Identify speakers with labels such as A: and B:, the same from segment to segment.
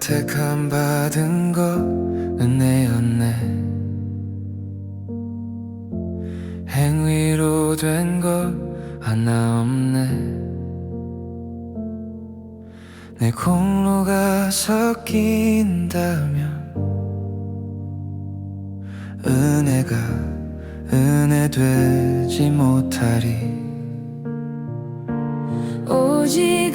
A: 택함 받은 거 은혜였네. 행위로 된 거 하나 없네. 내 공로가 섞인다면 은혜가 은혜 되지 못하리.
B: 오직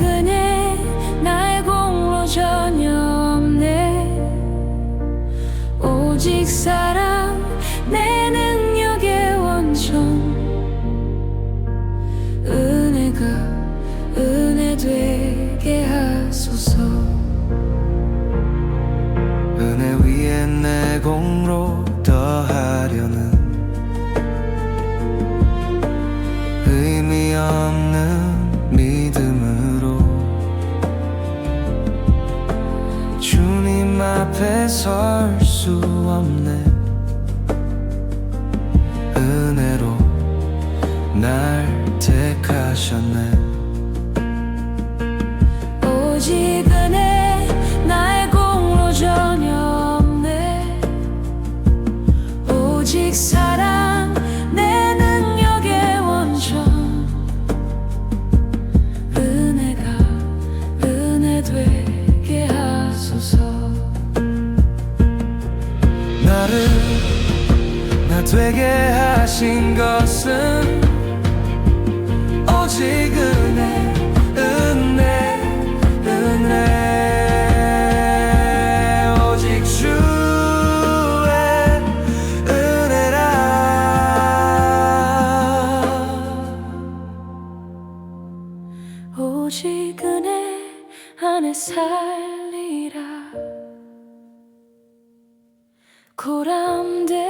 B: 공로
A: 더하려는 의미 없는 믿음으로 주님 앞에 설 수 없네. 은혜로 날 택하셨네 나를 나 되게 하신 것은 오직 은혜 은혜 은혜. 오직 주의 은혜라.
B: 오직 은혜 안에 살 리라 고람돼